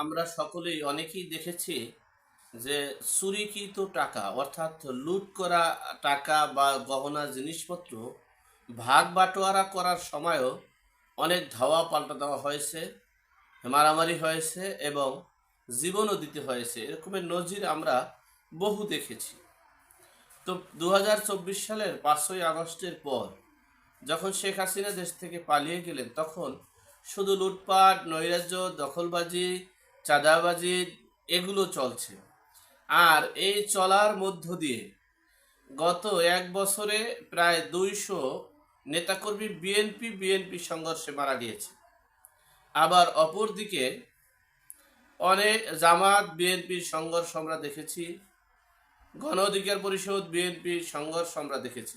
আমরা সকলেই অনেকেই দেখেছি যে চুরিকৃত টাকা, অর্থাৎ লুট করা টাকা বা গহনা জিনিসপত্র ভাগ বাটোয়ারা করার সময়ও অনেক ধাওয়া পাল্টা দেওয়া হয়েছে, মারামারি হয়েছে এবং জীবনও দিতে হয়েছে। এরকমের নজির আমরা বহু দেখেছি। তো দু হাজার চব্বিশ সালের পাঁচই আগস্টের পর যখন শেখ হাসিনা দেশ থেকে পালিয়ে গেলেন, তখন শুধু লুটপাট, নৈরাজ্য, দখলবাজি চাঁদাবাজি এগুলো চলছে। আর এই চলার মধ্য দিয়ে গত এক বছরে প্রায় দুইশো নেতাকর্মী বিএনপি বিএনপি সংঘর্ষে মারা গিয়েছে। আবার অপরদিকে অনেক জামাত বিএনপির সংঘর্ষ আমরা দেখেছি। গণ অধিকার পরিষদ, বিএনপি সংঘর্ষ আমরা দেখেছি।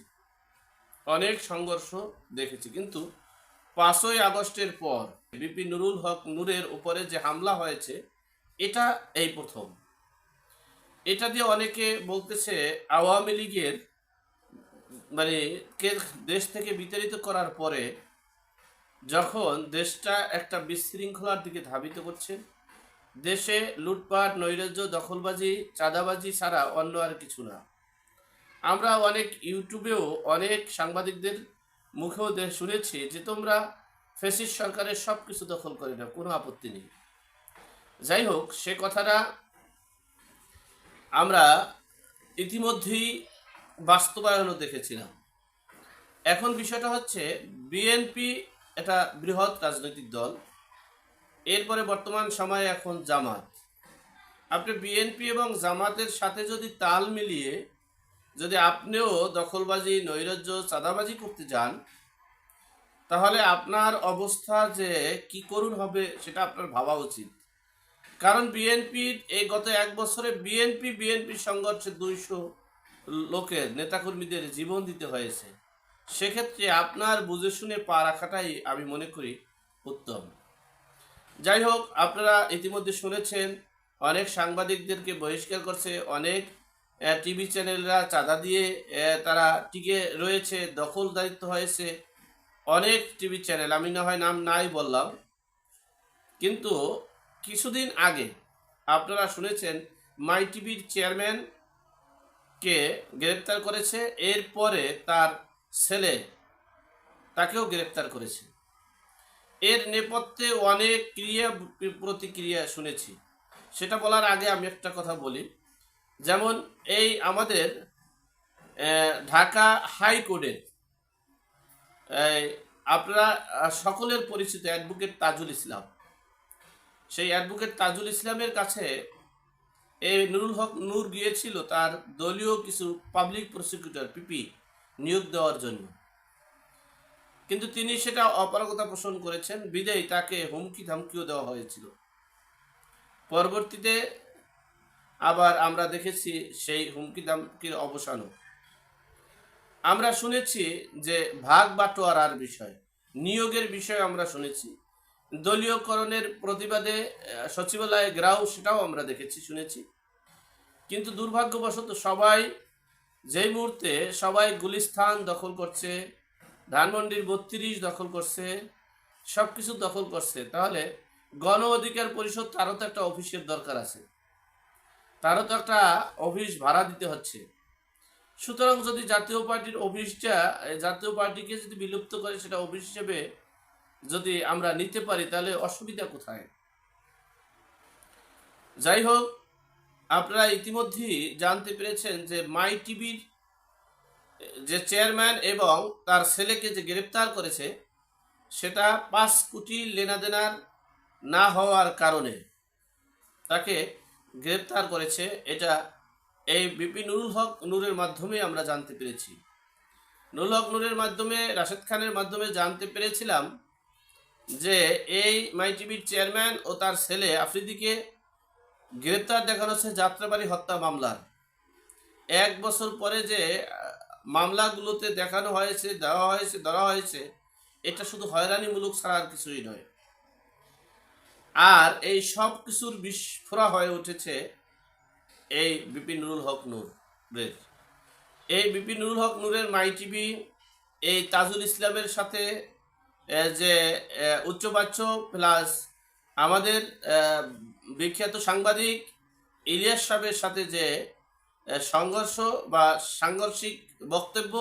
অনেক সংঘর্ষ দেখেছি। কিন্তু পাঁচই আগস্টের পর বিপি নুরুল হক নূরের উপরে যে হামলা হয়েছে, এটা এই প্রথম। এটা দিয়ে অনেকে বলতেছে আওয়ামী লীগের মানে কে দেশ থেকে বিতাড়িত করার পরে যখন দেশটা একটা বিশৃঙ্খলার দিকে ধাবিত করছে, দেশে লুটপাট, নৈরাজ্য, দখলবাজি, চাঁদাবাজি ছাড়া অন্য আর কিছু না। আমরা অনেক ইউটিউবেও অনেক সাংবাদিকদের মুখেও শুনেছি যে তোমরা ফেসিস সরকারের সব কিছু দখল করে না কোনো আপত্তি নেই। যাই হোক, সে কথাটা আমরা ইতিমধ্যেই বাস্তবায়নও দেখেছিলাম। এখন বিষয়টা হচ্ছে, বিএনপি একটা বৃহৎ রাজনৈতিক দল, এরপরে বর্তমান সময়ে এখন জামাত। আপনি বিএনপি এবং জামাতের সাথে যদি তাল মিলিয়ে যদি আপনিও দখলবাজি, নৈরাজ্য, চাঁদাবাজি করতে যান, তাহলে আপনার অবস্থা যে কি করুন হবে সেটা আপনার ভাবা উচিত। কারণ বিএনপির এই গত এক বছরে বিএনপি বিএনপি সংঘর্ষে দুইশো লোকের নেতাকর্মীদের জীবন দিতে হয়েছে। সেক্ষেত্রে আপনার বুঝে শুনে পা রাখাটাই আমি মনে করি উত্তম। যাই হোক, আপনারা ইতিমধ্যে শুনেছেন, অনেক সাংবাদিকদেরকে বহিষ্কার করছে, অনেক টিভি চ্যানেলরা চাঁদা দিয়ে তারা টিকে রয়েছে দখলদারিত্ব হয়েছে। অনেক টিভি চ্যানেল, আমি না হয় নাম নাই বললাম। কিন্তু কিছুদিন আগে আপনারা শুনেছেন, মাই টিভির চেয়ারম্যানকে গ্রেপ্তার করেছে, এরপরে তার ছেলে তাকেও গ্রেপ্তার করেছে। এর নেপথ্যে অনেক ক্রিয়া প্রতিক্রিয়া শুনেছি। সেটা বলার আগে আমি একটা কথা বলি। যেমন এই আমাদের ঢাকা হাইকোর্টের আপনারা সকলের পরিচিত অ্যাডভোকেট তাজুল ইসলাম। সেই অ্যাডভোকেট তাজুল ইসলামের কাছে এই নুরুল হক নূর গিয়েছিল তার দলীয় কিছু পাবলিক প্রসিকিউটর পিপি নিয়োগ দেওয়ার জন্য। কিন্তু তিনি সেটা অপারগতা পোষণ করেছেন, বিদায়ী তাকে হুমকি ধামকিও দেওয়া হয়েছিল। পরবর্তীতে আবার আমরা দেখেছি সেই হুমকি ধামকির অবসানও। আমরা শুনেছি যে ভাগ বাটোয়ারার বিষয়, নিয়োগের বিষয় আমরা শুনেছি। দলীয়করণের প্রতিবাদে সচিবালয়ে গ্রাউ সেটাও আমরা দেখেছি, শুনেছি। কিন্তু দুর্ভাগ্যবশত সবাই যেই মুহূর্তে সবাই গুলিস্থান দখল করছে, ধানমন্ডির বত্রিশ দখল করছে সব কিছু দখল করছে, তাহলে গণ অধিকার পরিষদ তারও তো একটা অফিসের দরকার আছে। তারও তো একটা অফিস ভাড়া দিতে হচ্ছে। সুতরাং যদি জাতীয় পার্টির অফিসটা জাতীয় পার্টিকে যদি বিলুপ্ত করে সেটা অফিস হিসেবে যদি আমরা নিতে পারি, তাহলে অসুবিধা কোথায়? যাই হোক, আপনারা ইতিমধ্যেই জানতে পেরেছেন যে মাই টিভির, যে চেয়ারম্যান এবং তার ছেলেকে যে গ্রেপ্তার করেছে, সেটা পাঁচ কোটি লেনাদেনার না হওয়ার কারণে তাকে গ্রেপ্তার করেছে, এটা এই বিপি নুরুল হক নূরের মাধ্যমে আমরা জানতে পেরেছি। নুরুল হক নূরের মাধ্যমে, রাশেদ খানের মাধ্যমে জানতে পেরেছিলাম যে এই মাই টিভির চেয়ারম্যান ও তার ছেলে আফ্রিদিকে গ্রেপ্তার দেখানো হচ্ছে যাত্রাবাড়ি হত্যা মামলার। এক বছর পরে যে মামলাগুলোতে দেখানো হয়েছে, দেওয়া হয়েছে, ধরা হয়েছে, এটা শুধু হয়রানিমূলক ছাড়া আর কিছুই নয়। আর এই সব কিছুর বিস্ফোরা হয়ে উঠেছে এই বিপিন নুরুল হক নূরের। এই বিপিন নুরুল হক নূরের মাই টিভি, এই তাজুল ইসলামের সাথে যে উচ্চবাচ্য প্লাস আমাদের বিখ্যাত সাংবাদিক ইলিয়াস সাহেবের সাথে যে সংঘর্ষ বা সাংঘর্ষিক বক্তব্য,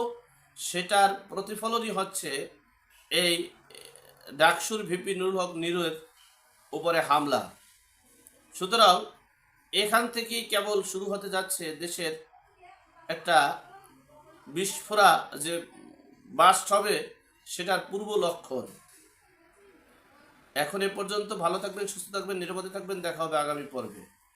সেটার প্রতিফলনই হচ্ছে এই ডাকসুর ভিপি নুরুল হক নিরুর উপরে হামলা। সুতরাং এখান থেকেই কেবল শুরু হতে যাচ্ছে দেশের একটা বিস্ফোরা যে বাস্ট হবে সেটার পূর্ব লক্ষণ। এখন এ পর্যন্ত ভালো থাকবেন, সুস্থ থাকবেন, নিরাপদে থাকবেন। দেখা হবে আগামী পর্বে।